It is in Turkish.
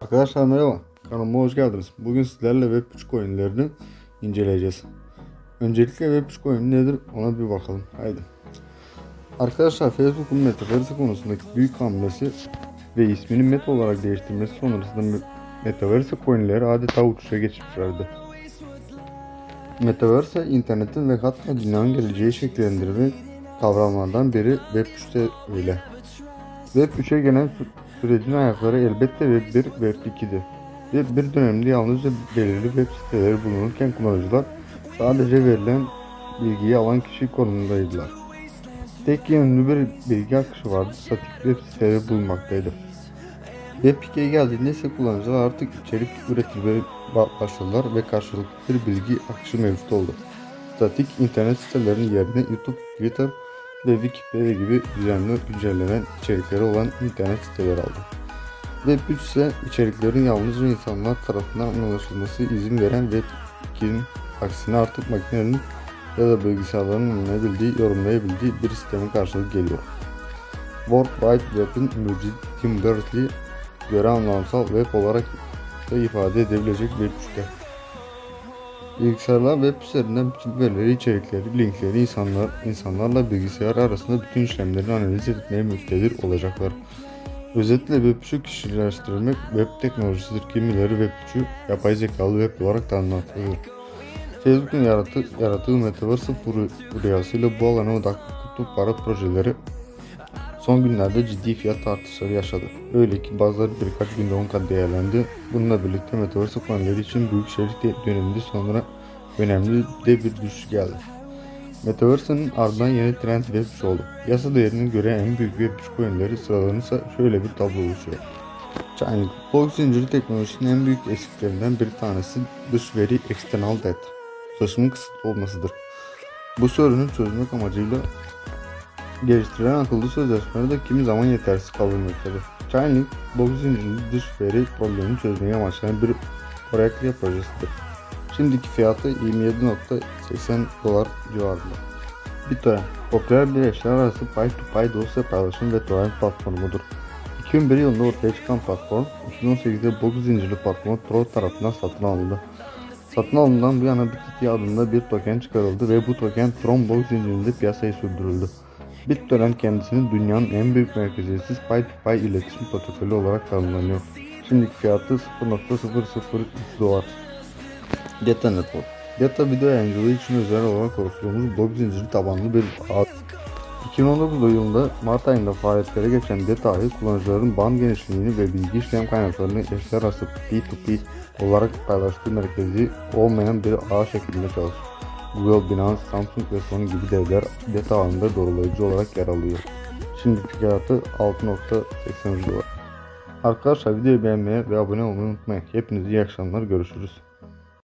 Arkadaşlar merhaba. Kanalıma hoş geldiniz. Bugün sizlerle Web3 coinlerini inceleyeceğiz. Öncelikle Web3 coin nedir ona bir bakalım. Haydi. Arkadaşlar Facebook'un Metaverse konusundaki büyük hamlesi ve ismini Meta olarak değiştirmesi sonrasında Metaverse coinleri adeta uçuşa geçmişlerdi. Metaverse internetin ve hatta dünyanın geleceği şekillendirme kavramlardan biri Web3'te öyle. Web 3'e gelen sürecin ayakları elbette Web 1 Web 2'di. Web 1 döneminde yalnızca belirli web siteleri bulunurken kullanıcılar sadece verilen bilgiyi alan kişi konumundaydılar. Tek yönlü bir bilgi akışı vardı, statik web siteleri bulunmaktaydı. Web 2'ye geldiğinde ise kullanıcılar artık içerik üretilmeye ba- başladılar ve karşılıklı bir bilgi akışı mevcut oldu. Statik internet sitelerinin yerine YouTube, Twitter ve Wikipedia gibi düzenli güncellenen içerikleri olan internet siteleri aldı. Web 3 ise içeriklerin yalnızca insanlar tarafından anlaşılması izin veren Web 2'nin aksine artık makinelerin ya da bilgisayarların anlayabildiği, yorumlayabildiği bir sistemin karşılığı geliyor. World Wide Web'in mucidi Tim Berners-Lee göre anlamsal web olarak da ifade edebilecek Web 3'te. Bilgisayarlar web üzerinden bütün verileri, içerikleri, linkleri insanlar, insanlarla bilgisayar arasında bütün işlemleri analiz etmeye müktedir olacaklar. Özetle Web3'ü kişileştirmek web teknolojisidir. Kimileri Web3'ü yapay zekalı web olarak tanımlatılır. Facebook'un yarattığı, yarattığı Metaverse furyasıyla bu alana odaklı para projeleri son günlerde ciddi fiyat artışları yaşadı. Öyle ki bazıları birkaç günde 10 kat değerlendi. Bununla birlikte Metaverse coinleri için büyük de- döneminde sonra önemli de bir düşüş geldi. Metaverse'nin ardından yeni trend Web3 oldu. Yasa değerine göre en büyük Web3 coinleri sıralanırsa şöyle bir tablo oluşuyor. Chainlink, blok zinciri teknolojisinin en büyük eksiklerinden bir tanesi dış veri external data, ulaşımın kısıtlı olmasıdır. Bu sorunu çözmek amacıyla geliştirilen akıllı sözleşmeler de kimi zaman yetersiz kalınmaktadır. Chainlink, blok zincirli dış veri problemini çözmeyi amaçlayan bir Oracle projesidir. Şimdiki fiyatı 27.80 dolar civarında. BitTorrent, popüler bir eşler arası pay-to-pay dosya paylaşım ve torrent platformudur. 2001 yılında ortaya çıkan platform, 2018'de blok zincirli platform Tron tarafından satın alındı. Satın alımından bu yana BitKit adında bir token çıkarıldı ve bu token Tron blok zincirinde piyasaya sürdürüldü. BitTorrent kendisini dünyanın en büyük merkeziyetsiz pay-to-pay iletişim protokolü olarak tanımlanıyor. Şimdiki fiyatı 0.003 dolar. Data Network. Data video yayıncılığı için özel olarak oluşturulmuş blok zinciri tabanlı bir ağ. 2019 yılında Mart ayında faaliyetlere geçen Data ağı kullanıcıların band genişliğini ve bilgi işlem kaynaklarını eşler arası P2P olarak paylaştığı merkezi olmayan bir ağ şeklinde çalışır. Google, Binance, Samsung ve Sony gibi devler Data ağında doğrulayıcı olarak yer alıyor. Şimdiki fiyatı 6.83 dolar. Arkadaşlar videoyu beğenmeyi ve abone olmayı unutmayın. Hepinize iyi akşamlar görüşürüz.